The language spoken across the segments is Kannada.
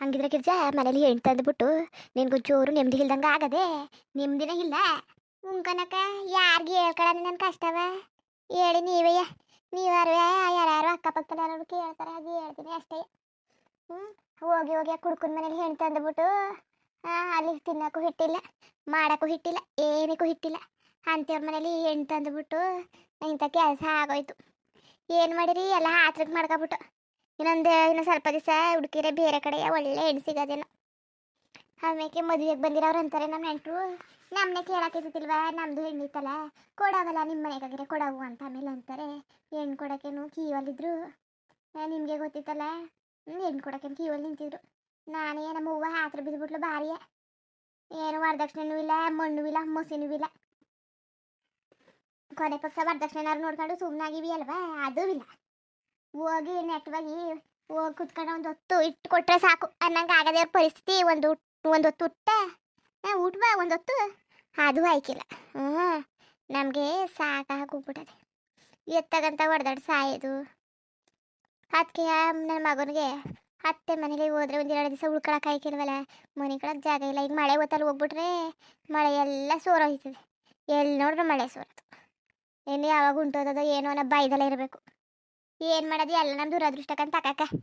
ಹಂಗಿದ್ರೆ ಗಿರ್ಜಾ, ಮನೇಲಿ ತಂದ್ಬಿಟ್ಟು ತಂದುಬಿಟ್ಟು ಜೋರು ನೆಮ್ಮದಿ ಇಲ್ದಂಗೆ ಆಗದೆ ನೆಮ್ಮದಿನೇ ಇಲ್ಲ. ಉಂಕನಕ ಯಾರಿಗೆ ಹೇಳ್ಕೊಳ ನನ್ನ ಕಷ್ಟವ? ಹೇಳಿ ನೀವೇ ನೀವಾರು ಯಾರ್ಯಾರು ಅಕ್ಕಪಕ್ಕದಲ್ಲಿ ಯಾರು ಕೇಳ್ತಾರೆ ಅದು ಹೇಳ್ತೀನಿ ಅಷ್ಟೇ. ಹ್ಞೂ ಹೋಗಿ ಹೋಗಿ ಕುಡ್ಕೊಂಡ್ ಮನೇಲಿ ಹೆಣ್ಣು ತಂದುಬಿಟ್ಟು ಅಲ್ಲಿ ತಿನ್ನೋಕ್ಕೂ ಹಿಟ್ಟಿಲ್ಲ, ಮಾಡೋಕ್ಕೂ ಹಿಟ್ಟಿಲ್ಲ, ಏನಕ್ಕೂ ಹಿಟ್ಟಿಲ್ಲ. ಅಂಥವ್ರ ಮನೇಲಿ ಹೆಣ್ ತಂದುಬಿಟ್ಟು ಇಂಥ ಕೆಲಸ ಆಗೋಯ್ತು. ಏನು ಮಾಡಿರಿ? ಎಲ್ಲ ಹಾತ್ರಕ್ಕೆ ಮಾಡ್ಕೊಬಿಟ್ಟು. ಇನ್ನೊಂದು ಇನ್ನು ಸ್ವಲ್ಪ ದಿವಸ ಹುಡುಕಿರೆ ಬೇರೆ ಕಡೆ, ಒಳ್ಳೆ ಹೆಣ್ಣು ಸಿಗೋದೇನೋ ಆಮೇಲೆ ಮದುವೆಗೆ ಬಂದಿರೋರು ಅಂತಾರೆ ನಮ್ಮ ನೆಂಟರು ನಮ್ಮನೆ ಕೇಳಕ್ಕಿದ್ದಿಲ್ವಾ ನಮ್ಮದು ಹೆಣ್ಣಿತ್ತಲ್ಲ, ಕೊಡವಲ್ಲ ನಿಮ್ಮ ಮನೆಗಾಗಿರೆ ಕೊಡವು ಅಂತ ಆಮೇಲೆ ಅಂತಾರೆ. ಹೆಣ್ಣು ಕೊಡೋಕ್ಕೇನು ಕೀವಲ್ಲಿದ್ರು ನಿಮಗೆ ಗೊತ್ತಿತ್ತಲ್ಲ? ಹೆಣ್ಣು ಕೊಡೋಕ್ಕೇನು ಕೀವಲ್ಲಿ ನಿಂತಿದ್ರು. ನಾನೇ ನಮ್ಮ ಹೂವು ಹಾತ್ರ ಬಿದ್ದುಬಿಟ್ಲು ಭಾರಿಯ ಏನು ವರದಕ್ಷಿಣೆನೂ ಇಲ್ಲ, ಮಣ್ಣು ಇಲ್ಲ, ಮೊಸಿನೂ ಇಲ್ಲ. ಕೊನೆ ಪಕ್ಷ ವರದಕ್ಷಿಣೆನಾರು ನೋಡ್ಕೊಂಡು ಸುಮ್ಮನಾಗಿವಿ ಅಲ್ವಾ? ಅದೂ ಇಲ್ಲ. ಹೋಗಿ ನೆಟ್ವಾಗಿ ಹೋಗಿ ಕುತ್ಕೊಂಡು ಒಂದು ಹೊತ್ತು ಇಟ್ಟು ಕೊಟ್ಟರೆ ಸಾಕು. ಅನ್ನಂಗೆ ಆಗದೇ ಪರಿಸ್ಥಿತಿ ಒಂದು ಒಂದು ಹೊತ್ತು ಆ, ಊಟ ಬಾ ಒಂದು ಹೊತ್ತು. ಅದು ಆಯ್ಕಿಲ್ಲ. ಹ್ಞೂ ನಮಗೆ ಸಾಕಾಗಿ ಹೋಗ್ಬಿಟ್ಟದೆ. ಎತ್ತಾಗಂತ ಹೊಡೆದಾಡಿ ಸಾಯೋದು. ಅದಕ್ಕೆ ನನ್ನ ಮಗನಿಗೆ ಅತ್ತೆ ಮನೇಲಿ ಹೋದ್ರೆ ಒಂದು ಎರಡು ದಿವಸ ಉಳ್ಕೊಳಕ್ಕೆ ಆಯ್ಕಿಲ್ವಲ್ಲ ಮನೆ ಕಳಕ್ಕೆ ಜಾಗ ಇಲ್ಲ. ಈಗ ಮಳೆ ಹೊತ್ತಲ್ಲಿ ಹೋಗ್ಬಿಟ್ರೆ ಮಳೆ ಎಲ್ಲ ಸೋರೋಯ್ತದೆ. ಎಲ್ಲಿ ನೋಡ್ರೆ ಮಳೆ ಸೋರೋದು. ಎಲ್ಲಿ ಯಾವಾಗ ಉಂಟೋದೋ ಏನೋ ಅನ್ನೋ ಬಾಯ್ದಲ್ಲೇ ಇರಬೇಕು. ಏನು ಮಾಡೋದು? ಎಲ್ಲ ನಮ್ಮ ದುರದೃಷ್ಟಕ್ಕಂತ ತಕಕ್ಕ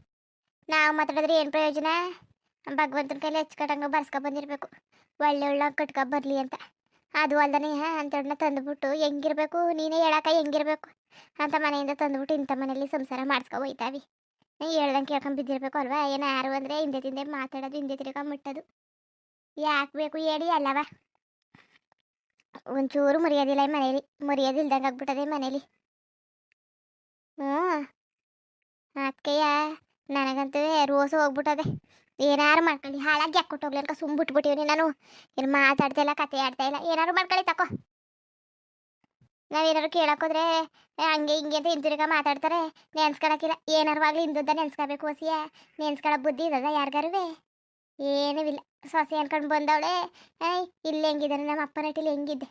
ನಾವು ಮಾತಾಡಿದ್ರೆ ಏನು ಪ್ರಯೋಜನ? ಭಗವಂತನ ಕೈಲಿ ಹೆಚ್ಕಟ್ಟಂಗೆ ಬರ್ಸ್ಕೊ ಬಂದಿರಬೇಕು. ಒಳ್ಳೆ ಒಳ್ಳೆ ಕಟ್ಕೊ ಬರಲಿ ಅಂತ. ಅದು ಅಲ್ದನೆ ಅಂತೇಳನ್ನ ತಂದುಬಿಟ್ಟು ಹೆಂಗಿರ್ಬೇಕು? ನೀನೇ ಹೇಳಕ್ಕ ಹೆಂಗಿರ್ಬೇಕು? ಅಂತ ಮನೆಯಿಂದ ತಂದುಬಿಟ್ಟು ಇಂಥ ಮನೇಲಿ ಸಂಸಾರ ಮಾಡಿಸ್ಕೊ ಹೋಯ್ತಾವಿ. ಹೇಳ್ದಂಗೆ ಕೇಳ್ಕೊಂಡ್ ಬಿದ್ದಿರಬೇಕು ಅಲ್ವಾ? ಏನಾರು ಅಂದರೆ ಹಿಂದೆ ತಿಂದೆ ಮಾತಾಡೋದು, ಹಿಂದೆ ತಿರ್ಗ ಮುಟ್ಟೋದು. ಯಾಕೆ ಬೇಕು ಹೇಳಿ ಅಲ್ಲವ. ಒಂಚೂರು ಮುರಿಯೋದಿಲ್ಲ ಈ ಮನೇಲಿ. ಮುರಿಯೋದಿಲ್ದಂಗೆ ಆಗ್ಬಿಟ್ಟದೆ ಮನೇಲಿ. ಹ್ಞೂ ಅದಕ್ಕೆಯ ನನಗಂತೂ ರೋಸು ಹೋಗ್ಬಿಟ್ಟದೆ. ಏನಾರು ಮಾಡ್ಕೊಳ್ಳಿ. ಹಾಳಾಗಿ ಯಾಕೆ ಕೊಟ್ಟೋಗ್ಲಿ ಅನ್ಕ ಸುಮ್ ಬಿಟ್ಬಿಟ್ಟಿವ್ನಿ ನಾನು. ಏನು ಮಾತಾಡ್ತಾ ಇಲ್ಲ, ಕತೆ ಆಡ್ತಾ ಇಲ್ಲ. ಏನಾರು ಮಾಡ್ಕೊಳ್ಳಿ ತಕೋ. ನಾವೇನಾರು ಕೇಳಕ್ಕೋದ್ರೆ ಹಂಗೆ ಹಿಂಗೆ ಅಂತ ಹಿಂತಿರುಗ ಮಾತಾಡ್ತಾರೆ. ನೆನ್ಸ್ಕೊಳಕಿಲ್ಲ ಏನಾರು ಆಗ್ಲಿ ಹಿಂದುದ್ದ ನೆನ್ಸ್ಕೊಳ್ಬೇಕು ಹೊಸಿಯ ನೆನ್ಸ್ಕೊಳ ಬುದ್ಧಿ ಇದ್ದದ ಯಾರಿಗಾರುವೆ? ಏನೂ ಇಲ್ಲ. ಸೊಸೆ ಅನ್ಕೊಂಡು ಬಂದವಳೆ. ಇಲ್ಲಿ ಹೆಂಗಿದ್ದಾನೆ? ನಮ್ಮ ಅಪ್ಪನ ಹಟ್ಟಿಲಿ ಹೆಂಗಿದ್ದೆ?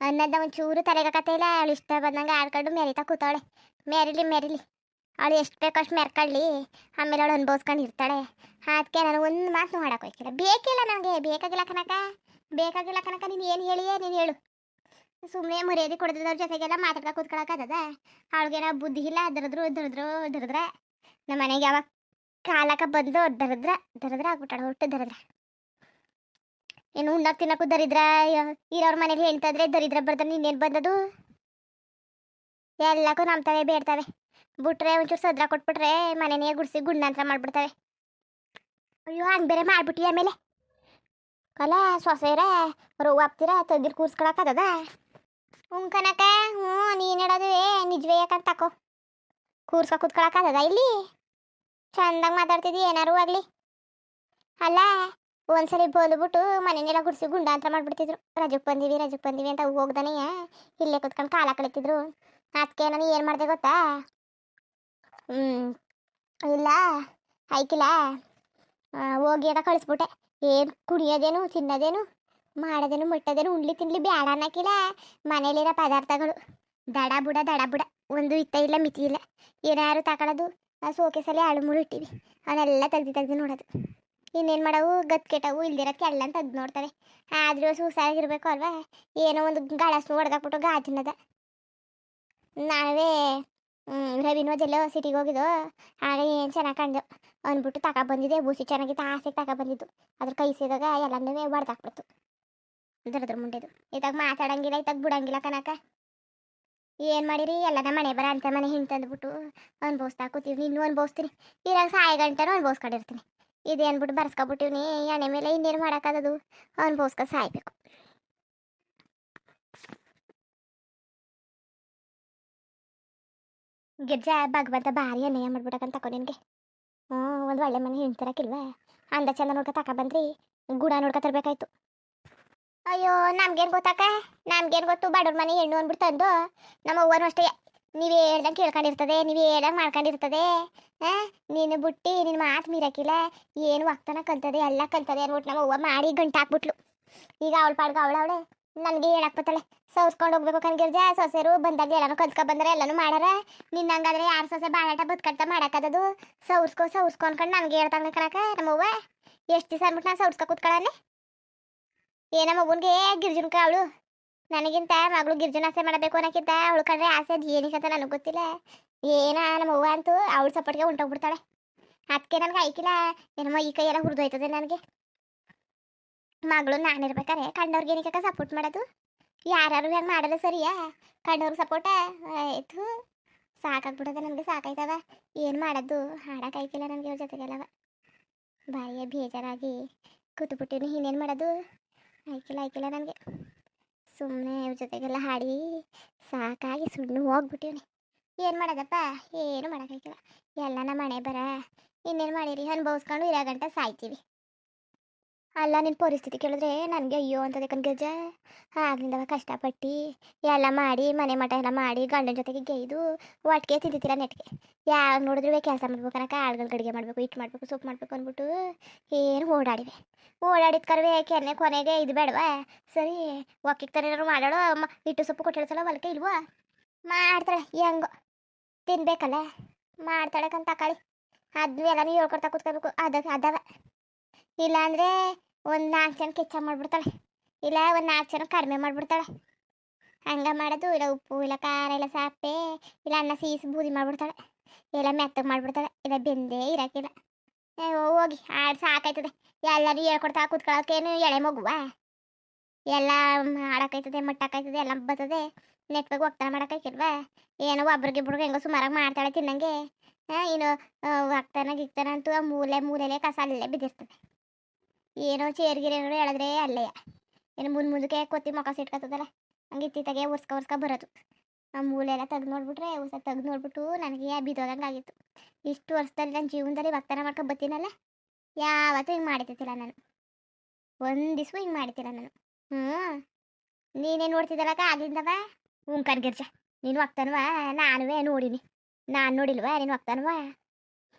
ಅನ್ನದ ಒಂಚೂರು ತಲೆಗಾಕತ್ತೆ ಕತೆ ಇಲ್ಲ. ಅವಳು ಇಷ್ಟ ಬಂದಂಗೆ ಆಡ್ಕೊಂಡು ಮೆರಿತಾ ಕೂತವಳೆ. ಮೆರಿಲಿ ಮೆರಿಲಿ. ಅವಳು ಎಷ್ಟು ಬೇಕೋ ಅಷ್ಟು ಮೆರ್ಕೊಳ್ಳಿ. ಆಮೇಲೆ ಅವಳು ಅನುಭವಿಸ್ಕೊಂಡು ಇರ್ತಾಳೆ. ಅದಕ್ಕೆ ನಾನು ಒಂದು ಮಾತು ಮಾಡಕ್ಕೆ ಹೋಯ್ಕಿಲ್ಲ ಬೇಕಿಲ್ಲ ನನಗೆ ಬೇಕಾಗಿಲ್ಲ ಕನಕ. ಬೇಕಾಗಿಲ್ಲ ಕನಕ, ನೀನು ಏನು ಹೇಳಿಯೇ ನೀನು ಹೇಳು. ಸುಮ್ಮನೆ ಮರ್ಯಾದೆ ಕೊಡದ್ರ ಜೊತೆಗೆಲ್ಲ ಮಾತಾಡ್ತಾ ಕೂತ್ಕೊಳಕ್ಕದ ಅವಳಿಗೇನೋ ಬುದ್ಧಿ ಇಲ್ಲ, ದರದ್ರು ದರದ್ರು, ದರದ್ರ. ನಮ್ಮ ಮನೆಗೆ ಯಾವಾಗ ಕಾಲಕ್ಕೆ ಬಂದು ದರದ್ರ ದರದ್ರ ಆಗ್ಬಿಟ್ಟಾಳ ಹೊಟ್ಟು ದರದ್ರ. ಏನು ಉಣ್ಣಕ್ಕೆ ತಿನ್ನಕ್ಕೂ ದರಿದ್ರ, ಇರೋರ ಮನೇಲಿ ಹೇಳ್ತಾ ಇದ್ರೆ ದರಿದ್ರ ಬರ್ದ ನೀನೇನು ಬಂದದು? ಎಲ್ಲಕ್ಕೂ ನಂಬ್ತವೆ ಬೇಡ್ತವೆ. ಬಿಟ್ರೆ ಒಂಚೂರು ಸದ್ರ ಕೊಟ್ಬಿಟ್ರೆ ಮನೆನೇ ಗುಡ್ಸಿ ಗುಂಡಾಂತರ ಮಾಡಿಬಿಡ್ತವೆ. ಅಯ್ಯೋ, ಹಂಗೆ ಬೇರೆ ಮಾಡ್ಬಿಟ್ಟಿ ಆಮೇಲೆ? ಕಲ, ಸೊಸೆರ, ರೋವ್ ಹಾಕ್ತೀರ? ತೆಗ್ದಿರ್ ಕೂರ್ಸ್ಕೊಳಕ್ಕದ ಹ್ಞೂ ಕನಕ ಹ್ಞೂ ನೀನು ಹೇಳೋದು ನಿಜವೇ ಯಾಕಂತ ತಕೋ. ಕೂರ್ಸ್ಕೊ ಕೂತ್ಕೊಳಕ್ಕದ ಇಲ್ಲಿ? ಚಂದಾಗಿ ಮಾತಾಡ್ತಿದ್ದಿ ಏನಾರು ಆಗಲಿ. ಅಲ್ಲ, ಒಂದ್ಸರಿ ಬಂದ್ಬಿಟ್ಟು ಮನೆನೆಲ್ಲ ಗುಡಿಸಿ ಗುಂಡಾಂತರ ಮಾಡ್ಬಿಡ್ತಿದ್ರು. ರಜಕ್ಕೆ ಬಂದೀವಿ ರಜಕ್ಕೆ ಬಂದೀವಿ ಅಂತ ಹೋಗ್ದಾನೆ ಇಲ್ಲೇ ಕುತ್ಕೊಂಡು ಕಾಲ ಕಳೀತಿದ್ರು. ಅದಕ್ಕೆ ನಾನು ಏನು ಮಾಡಿದೆ ಗೊತ್ತಾ? ಹ್ಞೂ ಇಲ್ಲ, ಆಯ್ಕಿಲ್ಲ. ಹೋಗಿ ಅದ ಕಳಿಸ್ಬಿಟ್ಟೆ. ಏನು ಕುಡಿಯೋದೇನು, ತಿನ್ನೋದೇನು, ಮಾಡೋದೇನು, ಮುಟ್ಟೋದೇನು, ಉಂಡ್ಲಿ ತಿನ್ಲಿ ಬೇಡ ಅನ್ನಕ್ಕಿಲ್ಲ ಮನೇಲಿರೋ ಪದಾರ್ಥಗಳು. ದಡ ಬುಡ ದಡ ಬುಡ. ಒಂದು ಇತ್ತ ಇಲ್ಲ, ಮಿತಿ ಇಲ್ಲ. ಏನಾರು ತಗೊಳ್ಳೋದು ಆ, ಸೋಕೆಸಲ್ಲಿ ಅಳು ಮುಳು ಇಟ್ಟಿವಿ. ಅವನ್ನೆಲ್ಲ ತೆಗ್ದು ತೆಗ್ದು ನೋಡೋದು. ಇನ್ನೇನು ಮಾಡವು? ಗತ್ ಕೆಟ್ಟವು ಇಲ್ದಿರೋಕ್ಕೆ ಎಲ್ಲ ತೆಗ್ದು ನೋಡ್ತಾರೆ ಆದರೂ ಸುಸಾಗಿರ್ಬೇಕು ಅಲ್ವಾ? ಏನೋ ಒಂದು ಗಳಸ್ನು ಹೊಡೆದಾಕ್ಬಿಟ್ಟು ಗಾಜಿನದ. ನಾವೇ ರವಿನೋ ಎಲ್ಲೋ ಸಿಟಿಗೆ ಹೋಗಿದ್ದು ಆಗ ಏನು ಚೆನ್ನಾಗಿ ಕಂಡು ಅಂದ್ಬಿಟ್ಟು ತಕ ಬಂದಿದೆ ಬೂಸಿ ಚೆನ್ನಾಗಿತ್ತು ಆಸೆ ತಕ ಬಂದಿದ್ದು. ಅದ್ರ ಕೈ ಸೇದಾಗ ಎಲ್ಲನೂ ಬಡ್ದಾಕ್ಬಿಡ್ತು ದರದ್ರ ಮುಂಡೆದು. ಇದಾಗ ಮಾತಾಡಂಗಿಲ್ಲ ಇತ್ತಾಗ ಬಿಡಂಗಿಲ್ಲ ಕನಕ ಏನು ಮಾಡಿರಿ? ಎಲ್ಲನ ಮನೆ ಬರ ಅಂತ ಮನೆ ಹಿಂಗೆ ತಂದ್ಬಿಟ್ಟು ಅನ್ಭವಿಸ್ತಾ ಕೂತೀವಿ. ಇನ್ನೂ ಅನ್ಭವಿಸ್ತೀನಿ. ಇರಾಗ ಸಾಯ ಗಂಟೆನೂ ಅನ್ಭವಿಸ್ಕೊಂಡಿರ್ತೀನಿ. ಇದು ಅಂದ್ಬಿಟ್ಟು ಬರ್ಸ್ಕೊಬಿಟ್ಟಿವ್ನಿ ಎಣ್ಣೆ ಮೇಲೆ ಇನ್ನೇನು ಮಾಡೋಕ್ಕಾಗದು ಬೋಸ್ಕ ಸಾಯ್ಬೇಕು. ಗಿರ್ಜಾ ಭಗವಂತ ಭಾರಿ ಅನ್ಯಾಯ ಮಾಡ್ಬಿಡಕಂತ ತಕೋ ನಿನಗೆ. ಹ್ಞೂ ಒಂದು ಒಳ್ಳೆ ಮನೆ ಹಿಂತಿರಕ್ಕಿಲ್ವ ಅಂದ ಚಂದ ನೋಡ್ಕೊ ತಕ ಬಂದ್ರಿ, ಗುಡ ನೋಡ್ಕೊ ತರಬೇಕಾಯ್ತು. ಅಯ್ಯೋ, ನಮ್ಗೇನು ಗೊತ್ತಾಕ? ನಮ್ಗೇನು ಗೊತ್ತು? ಬಡವ್ರ ಮನೆ ಹೆಣ್ಣು ಅಂದ್ಬಿಟ್ಟು ತಂದು ನಮ್ಮ ಅವ್ವನು ಅಷ್ಟೇ, ನೀವೇ ಹೇಳ್ದಂಗೆ ಕೇಳ್ಕೊಂಡಿರ್ತದೆ, ನೀವೇ ಹೇಳ್ದಂಗೆ ಮಾಡ್ಕೊಂಡಿರ್ತದೆ. ಹಾಂ, ನೀನು ಬುಟ್ಟಿ ನಿನ್ನ ಮಾತು ಮೀರಕ್ಕಿಲ್ಲ ಏನು ವಾಗ್ತಾನ ಕಲ್ತದೆ ಎಲ್ಲ ಕಲ್ತದೆ ಅಂದ್ಬಿಟ್ಟು ನಮ್ಮ ಅವ್ವ ಮಾಡಿ ಗಂಟು ಹಾಕ್ಬಿಟ್ಲು ಈಗ ಅವಳ ಪಾಡ್ಗೆ ಅವಳವಳೆ ನನಗೆ ಹೇಳಕ್ ಬತ್ತಳೆ ಸೌಸ್ಕೊಂಡು ಹೋಗ್ಬೇಕು ಗಿರ್ಜಾ, ಸೊಸೆರು ಬಂದಾಗ ಎಲ್ಲಾನು ಕಲ್ತ್ಕೊ ಬಂದ್ರೆ ಎಲ್ಲಾನು ಮಾಡಾರ. ನಿನ್ನಂಗಾದ್ರೆ ಯಾರು ಸೊಸೆ ಬಾಳಾಟ ಬದುಕಂತ ಮಾಡಕ್ಕದದು ಸೌರ್ಸ್ಕೊ ಸೌರ್ಸ್ಕೊ ಅನ್ಕೊಂಡು ನನಗೆ ಹೇಳ್ತಾನೆ ಕಣಕ ನಮ್ಮವ್ವ. ಎಷ್ಟು ದಿವಸ ಅಂದ್ಬಿಟ್ಟು ನಾನು ಸೌರ್ಸ್ಕೊ ಕೂತ್ಕೊಳ್ಳಾನೆ ಏನ ಮಗುನ್ಗೆ ಗಿರ್ಜನ್ಕ ಅವಳು. ನನಗಿಂತ ಮಗಳು ಗಿರ್ಜುನ ಆಸೆ ಮಾಡಬೇಕು ಅನ್ನೋಕ್ಕಿಂತ ಅವಳು ಕಂಡ್ರೆ ಆಸೆ ಅದು ಏನಕ್ಕಂತ ನನಗೆ ಗೊತ್ತಿಲ್ಲ. ಏನ ನಮ್ಮವ್ವ ಅಂತೂ ಅವಳು ಸಪೋರ್ಟ್ಗೆ ಉಂಟೋಗ್ಬಿಡ್ತಾಳೆ. ಅದಕ್ಕೆ ನನಗೆ ಐಕಿಲ್ಲ ಏನಮ್ಮ ಈ ಕೈ ಎಲ್ಲ ಹುರಿದೋಯ್ತದೆ ನನಗೆ. ಮಗಳು ನಾನಿರ್ಬೇಕಾರೆ ಕಂಡವ್ರಿಗೆ ಏನಕ್ಕೆ ಸಪೋರ್ಟ್ ಮಾಡೋದು? ಯಾರು ಹೆಂಗೆ ಮಾಡಲ್ಲ ಸರಿಯಾ? ಕಂಡವ್ರಿಗೆ ಸಪೋರ್ಟ ಆಯ್ತು. ಸಾಕಾಗ್ಬಿಡೋದೆ ನನಗೆ ಸಾಕಾಯ್ತವ. ಏನು ಮಾಡೋದು? ಹಾಡೋಕ್ಕಾಯ್ತಿಲ್ಲ ನನಗೆ ಅವ್ರ ಜೊತೆಗೆಲ್ಲವ. ಬಾಯಿಯ ಬೇಜಾರಾಗಿ ಕೂತ್ಬಿಟ್ಟಿನಿ ಇನ್ನೇನು ಮಾಡೋದು? ಆಯ್ಕಿಲ್ಲ ಆಯ್ಕಿಲ್ಲ ನನಗೆ ಸುಮ್ಮನೆ ಇವ್ರ ಜೊತೆಗೆಲ್ಲ ಹಾಡಿ ಸಾಕಾಗಿ ಸುಣ್ಣು ಹೋಗ್ಬಿಟ್ಟಿವ್ನಿ. ಏನು ಮಾಡೋದಪ್ಪ? ಏನು ಮಾಡೋಕ್ಕಾಗಿಲ್ಲ ಎಲ್ಲ ನಮ್ಮ ಮನೆ ಬರ. ಇನ್ನೇನು ಮಾಡಿರಿ? ಅನ್ಭವಿಸ್ಕೊಂಡು ಇರೋ ಗಂಟ ಸಾಯ್ತೀವಿ. ಅಲ್ಲ ನಿನ್ನ ಪರಿಸ್ಥಿತಿ ಕೇಳಿದ್ರೆ ನನಗೆ ಅಯ್ಯೋ ಅಂತದೆ ಕನ್ಗಜ್ಜ ಆಗ್ಲಿಂದವ ಕಷ್ಟಪಟ್ಟು. ಎಲ್ಲ ಮಾಡಿ, ಮನೆ ಮಠ ಎಲ್ಲ ಮಾಡಿ, ಗಂಡನ ಜೊತೆಗೆ ಗೈದು ಒಟ್ಟಿಗೆ ತಿಂತಿತ್ತಿಲ್ಲ ನೆಟ್ಗೆ. ಯಾವ ನೋಡಿದ್ರು ಕೆಲಸ ಮಾಡ್ಬೇಕು ಮಾಡ್ಬೇಕನಕ ಆಳ್ಗಳು ಅಡುಗೆ ಮಾಡಬೇಕು ಇಟ್ಟು ಮಾಡಬೇಕು ಸೊಪ್ಪು ಮಾಡಬೇಕು ಅಂದ್ಬಿಟ್ಟು ಏನು ಓಡಾಡಿವೆ ಓಡಾಡಿದ ಕರ್ವೆ ಕೆನೆ ಕೊನೆಗೆ ಇದು ಬೇಡವಾ? ಸರಿ, ಒಕ್ಕಿಗೆ ತರೇನಾರು ಅಮ್ಮ ಇಟ್ಟು ಸೊಪ್ಪು ಕೊಟ್ಟಿಳ್ಸಲ್ಲ ಹೊಲಕ್ಕೆ ಇಲ್ವಾ? ಮಾಡ್ತಾಳೆ, ಹೆಂಗೋ. ತಿನ್ಬೇಕಲ್ಲ? ಮಾಡ್ತಾಳೆ ಕಂತ ಅದ್ವಿ ಎಲ್ಲ ನೀವು ಹೇಳ್ಕೊಡ್ತಾ ಕೂತ್ಕೋಬೇಕು ಅದ, ಅದವ. ಇಲ್ಲಾಂದರೆ ಒಂದು ನಾಲ್ಕು ಜನ ಕೆಚ್ಚ ಮಾಡ್ಬಿಡ್ತಾಳೆ. ಇಲ್ಲ, ಒಂದು ನಾಲ್ಕು ಜನ ಕಡಿಮೆ ಮಾಡ್ಬಿಡ್ತಾಳೆ. ಹಂಗ ಮಾಡೋದು, ಇಲ್ಲ ಉಪ್ಪು, ಇಲ್ಲ ಖಾರ, ಇಲ್ಲ ಸಾಪೆ, ಇಲ್ಲ ಅನ್ನ ಸೀಸ್, ಬೂದಿ ಮಾಡ್ಬಿಡ್ತಾಳೆ. ಇಲ್ಲ ಮೆತ್ತಗೆ ಮಾಡ್ಬಿಡ್ತಾಳೆ, ಇಲ್ಲ ಬೆಂದೇ ಇರೋಕ್ಕಿಲ್ಲ ಹೋಗಿ ಆಡ್ ಸಾಕಾಯ್ತದೆ. ಎಲ್ಲರೂ ಹೇಳ್ಕೊಡ್ತಾ ಕೂತ್ಕೊಳ್ಳೋಕೇನು ಎಳೆ ಮಗುವ? ಎಲ್ಲ ಮಾಡಕ್ಕಾಯ್ತದೆ ಮಟ್ಟಕ್ಕಾಯ್ತದೆ ಎಲ್ಲ ಬರ್ತದೆ ನೆಟ್ವರ್ಕ್ ಒಗ್ತಾನ ಮಾಡೋಕ್ಕಾಗಿಲ್ವಾ ಏನೋ ಒಬ್ರಿಗೆ ಇಬ್ರಿಗೆ ಹೆಂಗೋ ಸುಮಾರಾಗಿ ಮಾಡ್ತಾಳೆ ತಿನ್ನಂಗೆ. ಇನ್ನು ಒಗ್ತಾನ ಗಿಕ್ತಾನ ಅಂತೂ ಆ ಮೂಲೆ, ಮೂಲೆಲೆ ಕಸ ಅಲ್ಲೇ ಬಿದ್ದಿರ್ತದೆ. ಏನೋ ಚೇರ್ ಗಿರೆಗಳು ಹೇಳಿದ್ರೆ ಅಲ್ಲೇ ಏನು ಮುಂದೆ ಮುಂದಕ್ಕೆ ಕೊತ್ತಿ ಮೊಕ ಸಿಟ್ಕೊತದಲ್ಲ ಹಂಗೆ ಇತ್ತಿತ್ತಾಗೆ ಉರ್ಸ್ಕ ಉರ್ಸ್ಕ ಬರೋದು. ಆ ಮೂಲೆ ಎಲ್ಲ ತೆಗ್ದು ನೋಡ್ಬಿಟ್ರೆ ಹೊಸ ತೆಗ್ದು ನೋಡ್ಬಿಟ್ಟು ನನಗೆ ಬಿದ್ದೋದಂಗೆ ಆಗಿತ್ತು. ಇಷ್ಟು ವರ್ಷದಲ್ಲಿ ನನ್ನ ಜೀವನದಲ್ಲಿ ಭಕ್ತನ ಮಾಡ್ಕೊಂಡು ಬತ್ತಿನಲ್ಲ, ಯಾವತ್ತೂ ಹಿಂಗೆ ಮಾಡ್ತಿದ್ದಿಲ್ಲ ನಾನು. ಒಂದು ಹಿಂಗೆ ಮಾಡಿತಿಲ್ಲ ನಾನು. ಹ್ಞೂ ನೀನೇ ನೋಡ್ತಿದ್ದಲ್ಲಕ್ಕ ಆಗ್ಲಿಂದವ ಹ್ಞೂ ಗಿರ್ಜಾ, ನೀನು ಒಗ್ತಾನವ ನಾನುವೇ ನೋಡೀನಿ. ನಾನು ನೋಡಿಲ್ವಾ? ನೀನು ಒಗ್ತಾನವ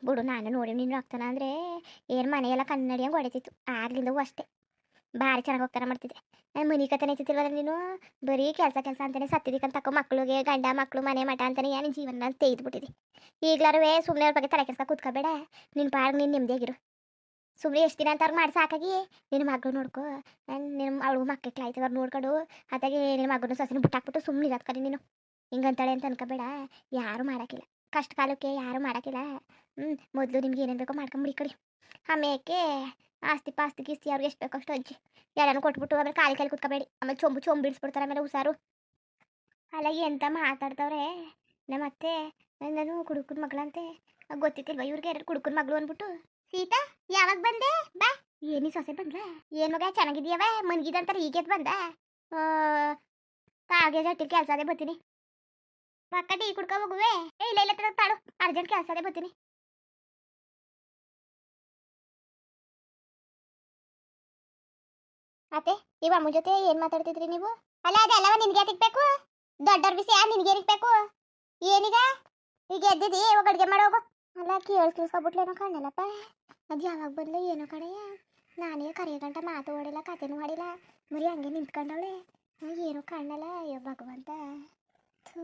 ಬಿಡು, ನಾನು ನೋಡಿ ನೀನು ಹೋಗ್ತಾನ ಅಂದರೆ ಏನು ಮನೆಯೆಲ್ಲ ಕನ್ನಡಿ ಹಂಗೆ ಹೊಡಿತಿತ್ತು. ಆಗ್ಲಿಂದವು ಅಷ್ಟೇ. ಭಾರಿ ಚೆನ್ನಾಗಿ ಹೋಗ್ತಾನೆ ಮಾಡ್ತಿದ್ದೆ. ನಾನು ಮನೆ ಕತನ ಐತಿಲ್ವಲ್ಲ ನೀನು? ಬರೀ ಕೆಲಸ ಕೆಲಸ ಅಂತಾನೆ ಸತ್ತಿದ್ದಕ್ಕಂತ ತಕ್ಕೋ ಮಕ್ಳಿಗೆ, ಗಂಡ ಮಕ್ಕಳು ಮನೆ ಮಠ ಅಂತಾನೆ ಏನು ಜೀವನ ತೆಗೆದ್ಬಿಟ್ಟಿದೆ. ಈಗ್ಲಾರುವೆ ಸುಮ್ಮನೆ ಅವ್ರ ಬಗ್ಗೆ ತಲೆ ಕೆಲಸ ಕೂತ್ಕೋಬೇಡ. ನಿನ್ನ ಪಾಡ್ಗೆ ನೀನು ನೆಮ್ಮದಿಯಾಗಿರು ಸುಮ್ಮನೆ ಎಷ್ಟು ದಿನ ಅಂತ ಅವ್ರು ಮಾಡಿ ಸಾಕಾಗಿ. ನಿನ್ನ ಮಗಳು ನೋಡ್ಕೊ. ನಿನ್ನ ಅವಳು ಮಕ್ಕಳು ಆಯ್ತವ್ರು ನೋಡ್ಕೊಂಡು. ಅದಾಗಿ ನಿನ್ನ ಮಗನ ಸೊಸೆನ ಬಿಟ್ಟಾಕ್ಬಿಟ್ಟು ಸುಮ್ಮನೆ ಇರೋದ್ಕರಿ ನೀನು. ಹಿಂಗಂತಾಳೆ ಅಂತ ಅನ್ಕೋಬೇಡ. ಯಾರು ಮಾಡೋಕ್ಕಿಲ್ಲ ಕಷ್ಟ ಕಾಲಕ್ಕೆ ಯಾರು ಮಾಡೋಕ್ಕಿಲ್ಲ ಹ್ಞೂ ಮೊದಲು ನಿಮ್ಗೆ ಏನೇನು ಬೇಕೋ ಮಾಡ್ಕೊಂಬಿಡಿ ಕಡಿ. ಆಮೇಲೆ ಆಸ್ತಿ ಪಾಸ್ತಿ ಕಿಸ್ತಿ ಅವ್ರಿಗೆ ಎಷ್ಟು ಬೇಕೋ ಅಷ್ಟು ಅಜ್ಜಿ ಎಲ್ಲನೂ ಕೊಟ್ಬಿಟ್ಟು ಆಮೇಲೆ ಕಾಲಿ ಕಾಲಿ ಕುತ್ಕೋಬೇಡಿ. ಆಮೇಲೆ ಚೊಂಬು ಚೊಂಬು ಬಿಡಿಸ್ಬಿಡ್ತಾರೆ ಆಮೇಲೆ ಹುಷಾರು. ಅಲ್ಲ ಎಂತ ಮಾತಾಡ್ತವ್ರೆ ನಮ್ಮ ಅತ್ತೆ ನಾನು ಕುಡುಕನ ಮಗಳಂತೆ. ಗೊತ್ತಿತ್ತಿಲ್ವ ಇವ್ರಿಗೆ ಎರಡು ಕುಡುಕನ ಮಗಳು ಅಂದ್ಬಿಟ್ಟು? ಸೀತಾ, ಯಾವಾಗ ಬಂದೆ? ಬಾ. ಏನಿ ಸೊಸೆ ಬಂದ್ಲ? ಏನು ಮಗ ಚೆನ್ನಾಗಿದ್ಯವ ಮನ್ಗಿದಂತಾರೆ ಈಗೇದ್ ಬಂದ ಕಾಗೆ ಜಟ್ಟಿಲ್ ಕೆಲಸ ಅದೇ ಬರ್ತೀನಿ. ಪಕ್ಕ ಟೀ ಕುಡ್ಕೊ ಹೋಗುವೆ? ಏ, ಇಲ್ಲ ಇಲ್ಲ ತಾಳು. ಅರ್ಜೆಂಟ್ ಕೆಲಸ ಅದೇ ಬರ್ತೀನಿ. ಅತ್ತೆ, ಇವ ಅಮ್ಮ ಜೊತೆ ಏನ್ ಮಾತಾಡ್ತಿದ್ರಿ ನೀವು? ಅಲ್ಲ ಅದೆಲ್ಲವ ನಿನ್ಗೆ ತಿಕ್ಬೇಕು ದೊಡ್ಡವ್ರ ಬಿಸಿ ನಿನ್ಗೆ ಬೇಕು ಏನೀಗ? ಈಗ ಎದ್ದಿದಿ? ಇವಾಗ ಅಡ್ಗೆ ಮಾಡೋಗು ಅಲ್ಲ, ಕೇಳಿಸ್, ಕೇಳಿಸ್ಕೊಬಿಟ್ಲೇನೋ ಕಾಣಲ್ಲಪ್ಪ ಅದು ಯಾವಾಗ ಬಂದ್ಲು, ಏನೋ ಕಡೆಯ? ನಾನೇ ಕರೆಯ ಗಂಟ ಮಾತು ಓಡಿಲ್ಲ, ಕತೆನೂ ಮಾಡಿಲ್ಲ ಬರೀ ಹಂಗೆ ನಿಂತ್ಕೊಂಡವಳೆ. ಏನೋ ಕಾಣಲ್ಲ ಅಯ್ಯೋ, ಭಗವಂತ. ಥೂ.